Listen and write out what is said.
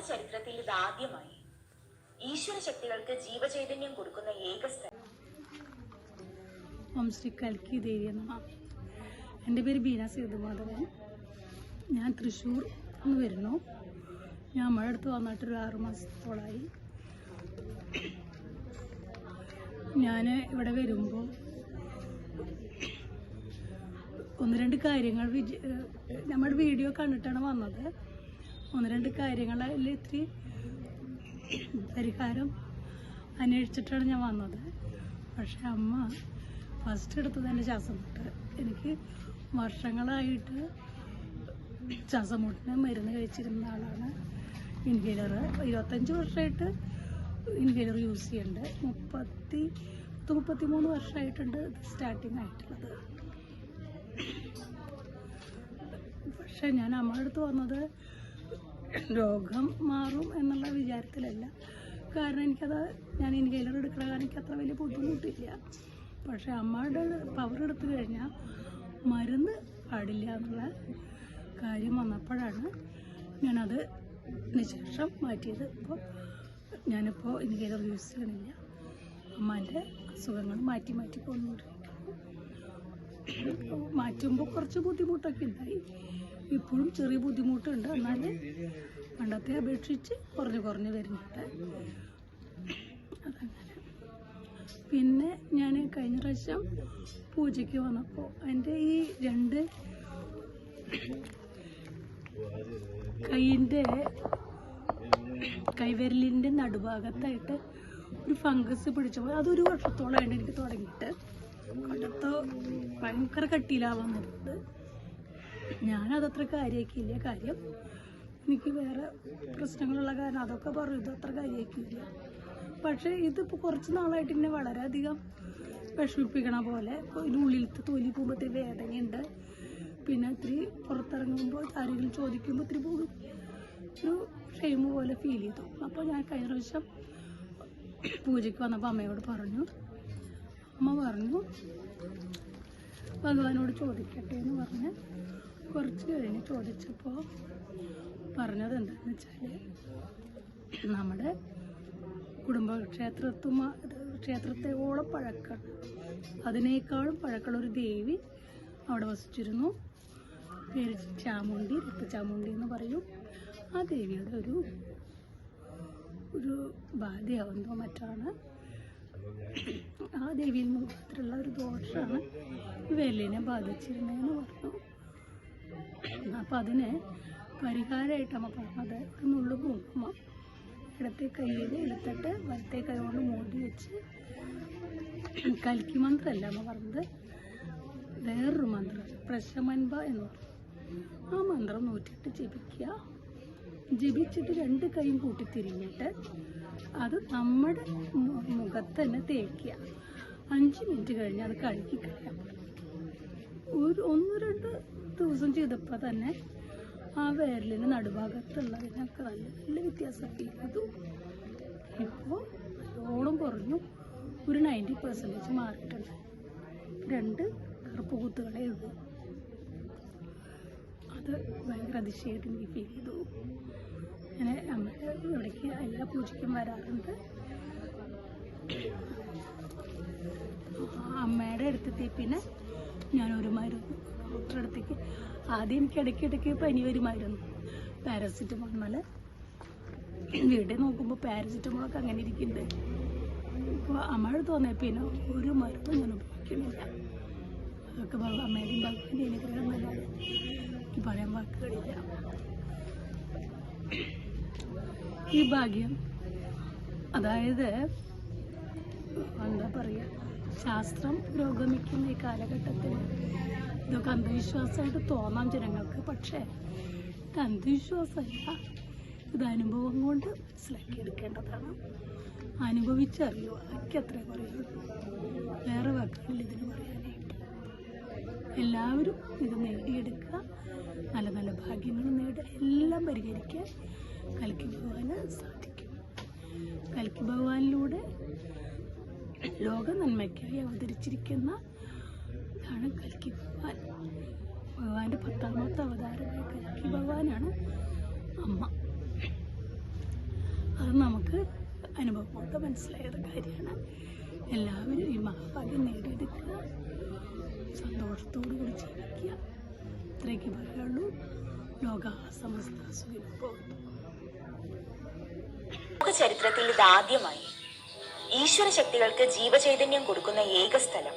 ലോക ചരിത്രത്തിൽ ഇത് ആദ്യമായി. ഈശ്വര ശക്തികൾക്ക് ജീവചൈതന്യം കൊടുക്കുന്ന ഏക സ്ഥലം. ഓം ശ്രീ കൽക്കി ദേവി എന്ന എന്റെ പേര് ബീന സേതുമാധവൻ. ഞാൻ തൃശ്ശൂർ നിന്ന് വരുന്നു. ഞാൻ നമ്മുടെ അടുത്ത് വന്നിട്ടൊരു ആറ് മാസത്തോളായി. ഞാൻ ഇവിടെ വരുമ്പോൾ ഒന്ന് രണ്ട് കാര്യങ്ങൾ വിജ നമ്മുടെ വീഡിയോ കണ്ടിട്ടാണ് വന്നത്. ഒന്ന് രണ്ട് കാര്യങ്ങളിൽ ഇത്തിരി പരിഹാരം അന്വേഷിച്ചിട്ടാണ് ഞാൻ വന്നത്. പക്ഷെ അമ്മ ഫസ്റ്റ് എടുത്തത് എന്റെ ശ്വാസം മുട്ട് എനിക്ക് വർഷങ്ങളായിട്ട് ശ്വാസം മുട്ടിന് മരുന്ന് കഴിച്ചിരുന്ന ആളാണ് ഇൻഹേലർ ഇരുപത്തഞ്ച് വർഷമായിട്ട് ഇൻഹേലർ യൂസ് ചെയ്യുന്നുണ്ട് മുപ്പത്തി പത്ത് മുപ്പത്തി മൂന്ന് വർഷമായിട്ടുണ്ട് സ്റ്റാർട്ടിങ് ആയിട്ടുള്ളത്. പക്ഷെ ഞാൻ അമ്മയുടെ അടുത്ത് വന്നത് രോഗം മാറും എന്നുള്ള വിചാരത്തിലല്ല. കാരണം എനിക്കത് ഞാൻ ഇൻഹേലർ എടുക്കണ കാരണം എനിക്ക് അത്ര വലിയ ബുദ്ധിമുട്ടില്ല. പക്ഷെ അമ്മയുടെ പവർ എടുത്തു കഴിഞ്ഞാൽ മരുന്ന് പാടില്ല എന്നുള്ള കാര്യം വന്നപ്പോഴാണ് ഞാനത് ശേഷം മാറ്റിയത്. ഇപ്പോൾ ഞാനിപ്പോൾ ഇൻഹേലർ യൂസ് ചെയ്യണില്ല അമ്മേന്റെ അസുഖങ്ങൾ മാറ്റി മാറ്റി പോകുന്നുണ്ട് മാറ്റുമ്പോൾ കുറച്ച് ബുദ്ധിമുട്ടൊക്കെ ഉണ്ടായി. ഇപ്പോഴും ചെറിയ ബുദ്ധിമുട്ടുണ്ട്. എന്നാൽ പണ്ടത്തെ അപേക്ഷിച്ച് കുറഞ്ഞ് കുറഞ്ഞ് വരുന്നുണ്ട്. പിന്നെ ഞാൻ കഴിഞ്ഞ പ്രാവശ്യം പൂജയ്ക്ക് വന്നപ്പോൾ എന്റെ ഈ രണ്ട് കൈയിന്റെ കൈവിരലിന്റെ നടുഭാഗത്തായിട്ട് ഒരു ഫംഗസ് പിടിച്ചപ്പോൾ അതൊരു വർഷത്തോളമായിട്ട് എനിക്ക് തുടങ്ങിയിട്ട് കണ്ടത്തോ ഭയങ്കര കട്ടിയിലാവാൻ നിർത്തത് ഞാനതത്ര കാര്യമാക്കിയില്ല. കാര്യം എനിക്ക് വേറെ പ്രശ്നങ്ങളുള്ള കാരണം അതൊക്കെ പറയും ഇത് അത്ര കാര്യമാക്കിയില്ല പക്ഷേ ഇതിപ്പോൾ കുറച്ച് നാളായിട്ട് എന്നെ വളരെയധികം വിഷമിപ്പിക്കണ പോലെ ഇതിനുള്ളിലത്തെ തൊലി പോകുമ്പോൾ ഇത്തിരി വേദനയുണ്ട്. പിന്നെ ഇത്തിരി പുറത്തിറങ്ങുമ്പോൾ ആരെങ്കിലും ചോദിക്കുമ്പോൾ ഇത്തിരി പോകും. ഒരു ഷെയിം പോലെ ഫീൽ ചെയ്തു. അപ്പോൾ ഞാൻ കഴിഞ്ഞ പ്രാവശ്യം പൂജയ്ക്ക് വന്നപ്പോൾ അമ്മയോട് പറഞ്ഞു അമ്മ പറഞ്ഞു ഭഗവാനോട് ചോദിക്കട്ടെ എന്ന് പറഞ്ഞ് കുറച്ച് കഴിഞ്ഞ് ചോദിച്ചപ്പോൾ പറഞ്ഞത് എന്താണെന്ന് വെച്ചാൽ നമ്മുടെ കുടുംബക്ഷേത്രത്തുമാ ക്ഷേത്രത്തോളം പഴക്ക അതിനേക്കാളും പഴക്കമുള്ള ഒരു ദേവി അവിടെ വസിച്ചിരുന്നു. പേര് ചാമുണ്ടി രക്തചാമുണ്ടി എന്ന് പറയും. ആ ദേവിയുടെ ഒരു ഒരു ബാധയാവുന്നതോ മറ്റാണ്. ആ ദേവിയിൽ മാത്രമുള്ള ഒരു ദോഷമാണ് വെല്ലിനെ ബാധിച്ചിരുന്നതെന്ന് പറഞ്ഞു. അപ്പം അതിന് പരിഹാരമായിട്ട് അമ്മ പറഞ്ഞത് ഒരു നുള്ളു കുങ്കുമം ഇടത്തെ കയ്യിൽ എടുത്തിട്ട് വലത്തെ കൈ കൊണ്ട് മൂടി വെച്ച് കൽക്കി മന്ത്രമല്ല അമ്മ പറഞ്ഞത്. വേറൊരു മന്ത്രം പ്രശമൻബ എന്ന് ആ മന്ത്രം നൂറ്റിട്ട് ജപിക്കുക. ജപിച്ചിട്ട് രണ്ട് കൈയും കൂട്ടി തിരിഞ്ഞിട്ട് അത് നമ്മുടെ മുഖത്ത് തന്നെ തേക്കുക. അഞ്ച് മിനിറ്റ് കഴിഞ്ഞ് അത് കഴുകി കഴിയാം ഒരു ഒന്ന് രണ്ട് ദിവസം ചെയ്തപ്പോൾ തന്നെ ആ വിരലിന് നടുഭാഗത്തുള്ളതിനൊക്കെ നല്ല നല്ല വ്യത്യാസം ഫീൽ ചെയ്തു ഇപ്പോൾ നല്ലോണം കുറഞ്ഞു. ഒരു നയന്റി പെർസെന്റേജ് മാറിയിട്ടുണ്ട്. രണ്ട് കറുപ്പ് കുത്തുകളേ ഉള്ളൂ. അത് ഭയങ്കര അതിശയമായിട്ട് എനിക്ക് ഫീൽ ചെയ്തു. അങ്ങനെ അമ്മയുടെ ഇവിടേക്ക് എല്ലാ പൂജയ്ക്കും വരാറുണ്ട്. അമ്മയുടെ അടുത്തെത്തി പിന്നെ ഞാനൊരു മരുന്ന് ഡോക്ടറെ അടുത്തേക്ക് ആദ്യം എനിക്ക് ഇടയ്ക്ക് ഇടയ്ക്ക് പനി വരുമായിരുന്നു. പാരസിറ്റമോൾ നല്ല വീട്ടിൽ നോക്കുമ്പോൾ പാരസിറ്റമോളൊക്കെ അങ്ങനെ ഇരിക്കുന്നുണ്ട്. ഇപ്പോൾ അമ്മയുടെ തോന്നിയ പിന്നെ ഒരു മരുന്നും ഞാൻ ഉപയോഗിക്കുന്നില്ല. അതൊക്കെ അമ്മയുടെയും ഭഗവാന്റെ അനുഗ്രഹം നല്ലതാണ്. എനിക്ക് പറയാൻ വാക്കുകളില്ല ഈ ഭാഗ്യം അതായത് എന്താ പറയുക ശാസ്ത്രം പുരോഗമിക്കുന്ന ഈ കാലഘട്ടത്തിൽ ഇതൊക്കെ അന്ധവിശ്വാസമായിട്ട് തോന്നാം ജനങ്ങൾക്ക്. പക്ഷേ ഇത് അന്ധവിശ്വാസമല്ല. ഇത് അനുഭവം കൊണ്ട് മനസ്സിലാക്കിയെടുക്കേണ്ടതാണ്. അനുഭവിച്ചറിയോ അതൊക്കെ അത്രേ പറയൂ വേറെ വാക്കുകളിൽ ഇതിന് പറയാനായിട്ട്. എല്ലാവരും ഇത് നേടിയെടുക്കുക. നല്ല നല്ല ഭാഗ്യങ്ങൾ നേടുക. എല്ലാം പരിഹരിക്കാൻ കൽക്കി ഭഗവാന് സാധിക്കും. കൽക്കി ഭഗവാനിലൂടെ ലോക നന്മയ്ക്കായി അവതരിച്ചിരിക്കുന്ന ഇതാണ് കൽക്കി ഭഗവാൻ. ഭഗവാന്റെ പത്താമത്തെ അവതാരമായ കൽക്കി ഭഗവാനാണ് അമ്മ. അത് നമുക്ക് അനുഭവമൊക്കെ മനസ്സിലായത് കാര്യമാണ്. എല്ലാവരും ഈ മഹാഭാഗ്യം നേടിയെടുക്കുക സന്തോഷത്തോടു കൂടി ജീവിക്കുക. ഇത്രയ്ക്ക് പറയുള്ളൂ. ലോക സമസ്ത സുഖിനോ പോകുന്നു ലോക ചരിത്രത്തിൽ ഇതാദ്യമായി ഈശ്വര ശക്തികൾക്ക് ജീവചൈതന്യം കൊടുക്കുന്ന ഏക സ്ഥലം.